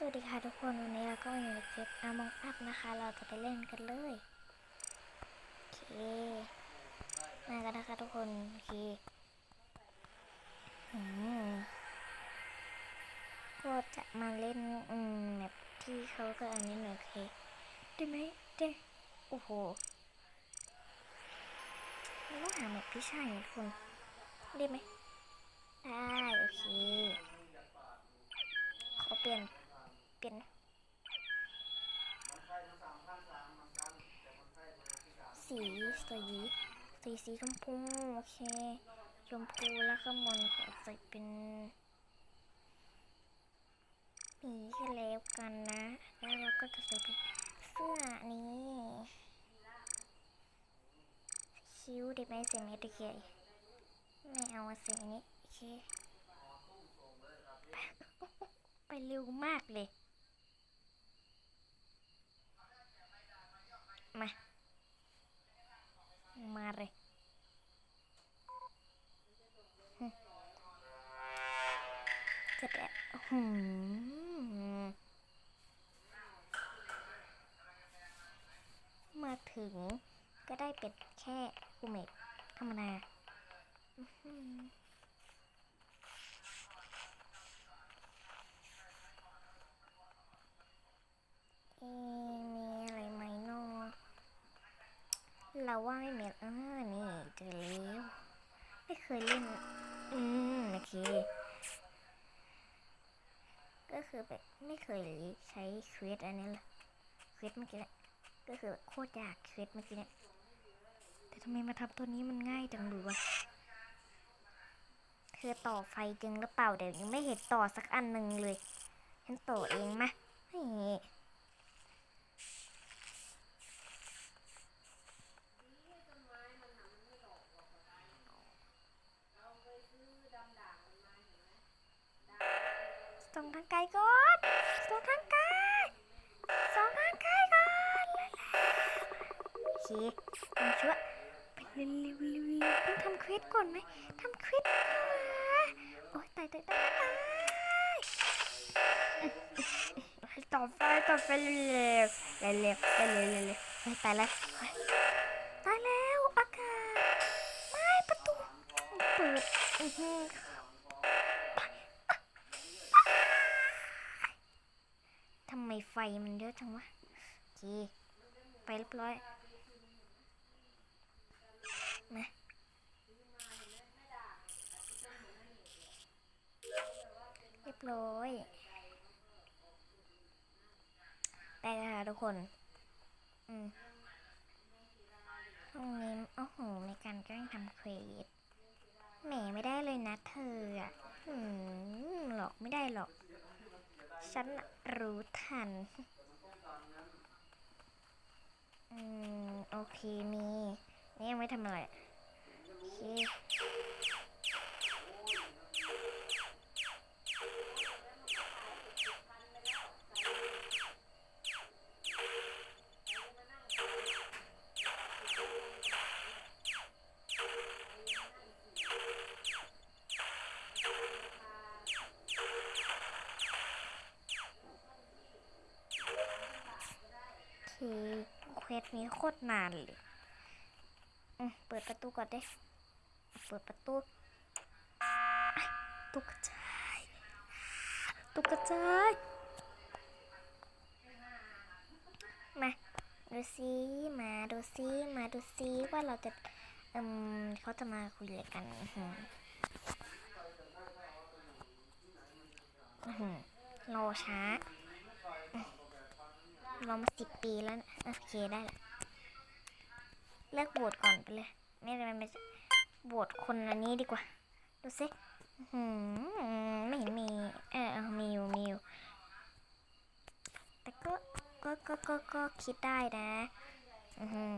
สวัสดีค่ะทุกคนวันนี้เราก็อยู่ในคลิป Among Us นะคะ เราจะไปเล่นกันเลยโอเคมากันนะคะทุกคนโอเคก็จะมาเล่นอืมแบบที่เขาก็อันนี้หน่อยโอเคได้ไหมได้โอ้โหเราต้องหาแบบพี่ชายเนี่ยทุกคนได้ไหมได้โอเคขอเปลี่ยน เปลี่ยนสีสีสีสีชมพูโอเคชมพูแล้วข้างบนขอใส่เป็นหมีก็แล้วกันนะ แล้วเราก็จะใส่เป็นเสื้อนี้คิ้วด้ไหมเสียงนี้ตะเกยไม่เอาเสียงนี้โอเคไปเร็วมากเลย มา มาเลยจะแบบหืมมาถึงก็ได้เป็นแค่กูเมดธรรมดาอื้อหือ เอ๊ะมีอะไรไหมเนาะเรา ว่าไม่เมีเออนี่เจอแล้วไม่เคยเล่น อืมโอเค ก็คือแบบไม่เคยใช้เควสอันนี้ลยเควสเมื่อกี้แหละก็คือแบบโคตรยากเควสเมื่อกี้เนี่ยแต่ทำไมมาทำตัวนี้มันง่ายจังดูวะคือต่อไฟจริงหรือเปล่าเดี๋ยวยังไม่เห็นต่อสักอันหนึ่งเลยฉันต่อเองมะนี่ ส่งทางไกลก่อนสองข้างไกลสองข้างไกลก่อนโอเคมาช่วยเป็นเร็วๆต้องทำควิดก่อนไหมทำควิดก่อนโอ้ยตายตายตายตายต่อไปต่อไปเร็วเร็วเร็วเร็วเร็วเร็วตายแล้วตายแล้วอากาศไม่ประตูเปิดอือ ฟมันเยอะจังวะโอเคไปเรียบร้อยมาเรียบร้อยไปแล้วค่ะทุกคน อืมห้องนี้โอ้โห ในการแกล้งทำเควสแหมไม่ได้เลยนะเธออะ อืม หลอกไม่ได้หรอก ฉันรู้ทัน อืม โอเค มี นี่ยังไม่ทำอะไรโอเค นี้โคตรนานเลยอืมเปิดประตูก่อนเด้เปิดประตูตุกกระจายตุกกระจายมาดูซิมาดูซิมาดูซิว่าเราจะเอืมเขาจะมาคุยอะไรกันอื้อหืออื้อหือรอช้า รอมาสิบปีแล้วนะโอเคได้ละเลือกโบทก่อนไปเลย ไม่ไม่ไม่โบทคนอันนี้ดีกว่า ดูสิหือไม่เห็นมี เออเอามีอยู่มีอยู่แต่ก็ก็ก็ก็ก็คิดได้นะ อือหือ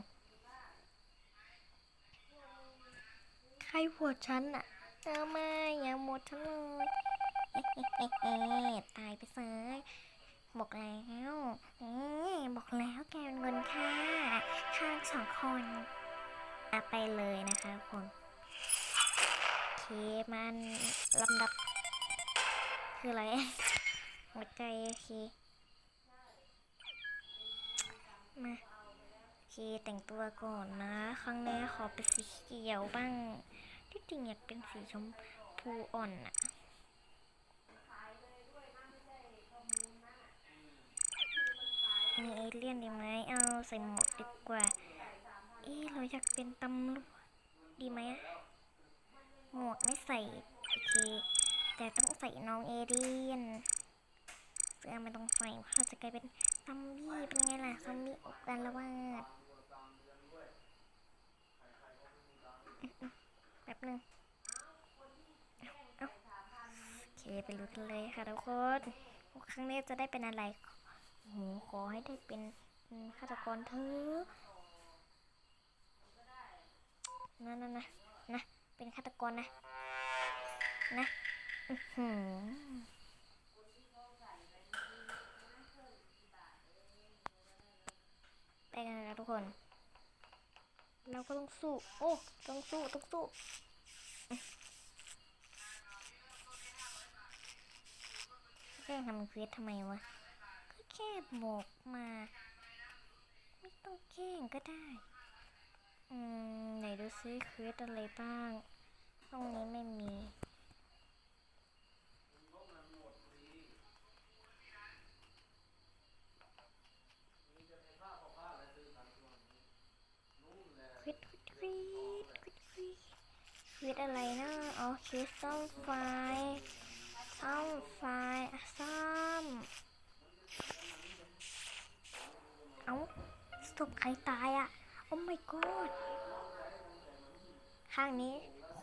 ใครโหวตฉันอะเอามาอย่าโหวตฉันเลยเอ๊ะเอ๊ะเอ๊ะเอ๊ะตายไปซย บอกแล้วอบอกแล้วแกเป็นเงินค่าค่าสองคนอะไปเลยนะคะทุกคนโอเคมันลำดับ คืออะไรหัวใจโอเค มาโอเคแต่งตัวก่อนนะ ครั้งนี้ขอเป็นสีเขียวบ้างที่จริงอยากเป็นสีชมพูอ่อนอะ มีเอเลี่ยนดีไหมเอาใส่หมวกดีกว่า เอ๊เราอยากเป็นตำรวจดีไหมอะหมวกไม่ใส่โอเคแต่ต้องใส่น้องเอเลี่ยนเสื้อไม่ต้องใส่เราจะกลายเป็นซอมบี้เป็นไงล่ะซอมบี้อบกันละวาดแป๊บหนึงเอาโอเคไปรู้กันเลยค่ะทุกคน ครั้งนี้จะได้เป็นอะไร โหขอให้ได้เป็นฆาตกรเถอนะนะนะนะ เป็นฆาตกรนะ นะอือหือไปกันเลยนะทุกคน เราก็ต้องสู้ โอ้ ต้องสู้ ต้องสู้แค่ทำเควสทำไมวะ ก็แค่บอกมา ไม่ต้องแกล้งก็ได้ อืม ไหนดูซิเควสอะไรบ้างห้องนี้ไม่มีคิดควิดควิดควิดควิดควิดอะไรนะอ๋อคริสตัลไฟซ่อมไฟซ่อมเอ้าศพใค รตายอะ โอ้ my god ข้างนี้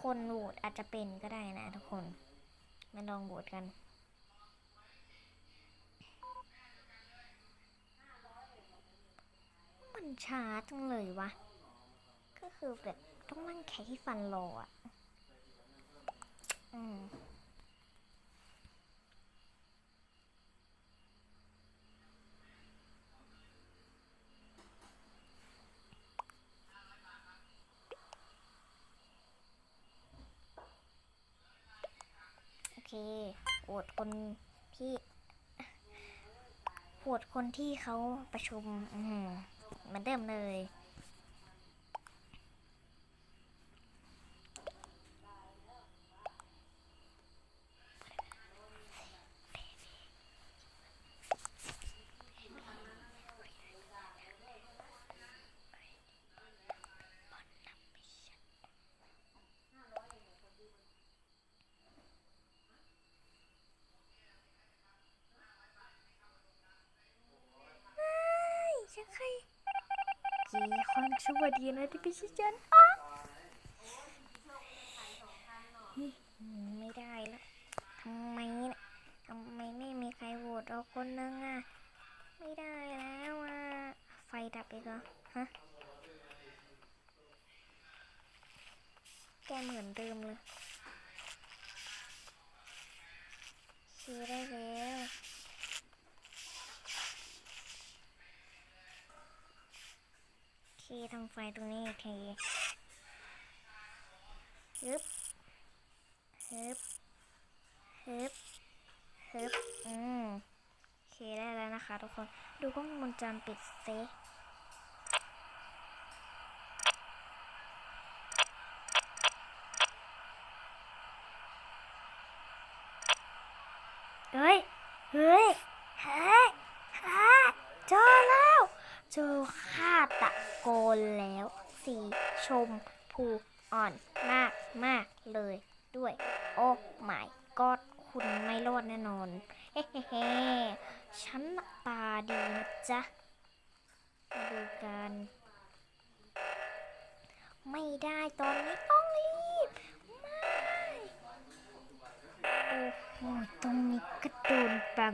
คนโหวตอาจจะเป็นก็ได้นะทุกคน มาลองโหวตกัน มันช้าจังเลยวะ ก็คือแบบต้องนั่งแคะที่ฟันรออะ อืม โอเคโหวตคนที่โหวตคนที่เขาประชุม อืมเหมือนเดิมเลย ฉันใครกี่ความชั่วดีนะที่พี่ชิฉันอะอืมไม่ได้แล้วทำไมเนี่ยทำไมไม่มีใครโหวตเราคนนึงอะ ไม่ได้แล้วอะ ไฟดับอีกเหรอฮะ แกเหมือนเดิมเลยชี้ได้แล้ว ทีทำไฟตรงนี้อีกทีฮึบฮึบฮึบฮึบอืมโอเคได้แล้วนะคะทุกคน ดูกล้องวงจรปิดเซเฮ้ย เฮ้ย เฮ้ยเฮ้ยเจอแล้ว เจอฆาตะโกนแล้ว สีชมพูอ่อนมากมากเลยด้วย โอ้ my god คุณไม่รอดแน่นอน เฮ้เฮ้ฉันน่ะตาดีนะจ๊ะมาดูกัน ไม่ได้ตอนนี้ต้องรีบ ไม่โอ้โหตรงนี้ก็โดนบัง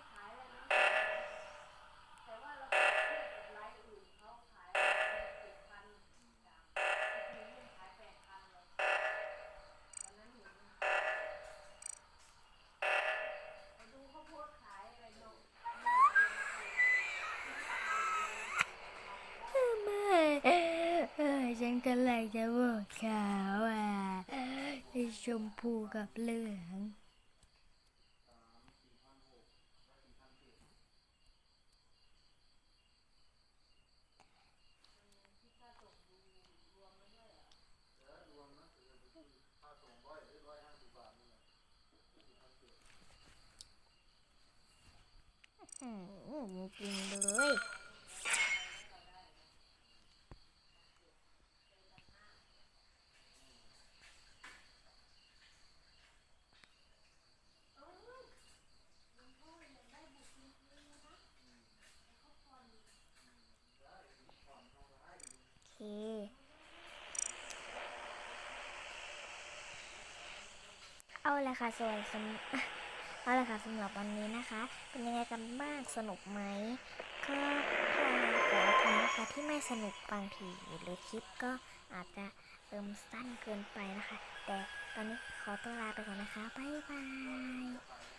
กำลังจะบอกขาวอะชมพูกับเหลืองอืมจริงเลย โอเค เอาละค่ะสวัสดีเอาละค่ะสำหรับวันนี้นะคะ เป็นยังไงกันบ้างสนุกไหมก็ถ้าขออภัยนะคะที่ไม่สนุกบางทีหรือคลิปก็อาจจะเติมสั้นเกินไปนะคะ แต่ตอนนี้ขอตัวลาไปก่อนนะคะ บ๊ายบาย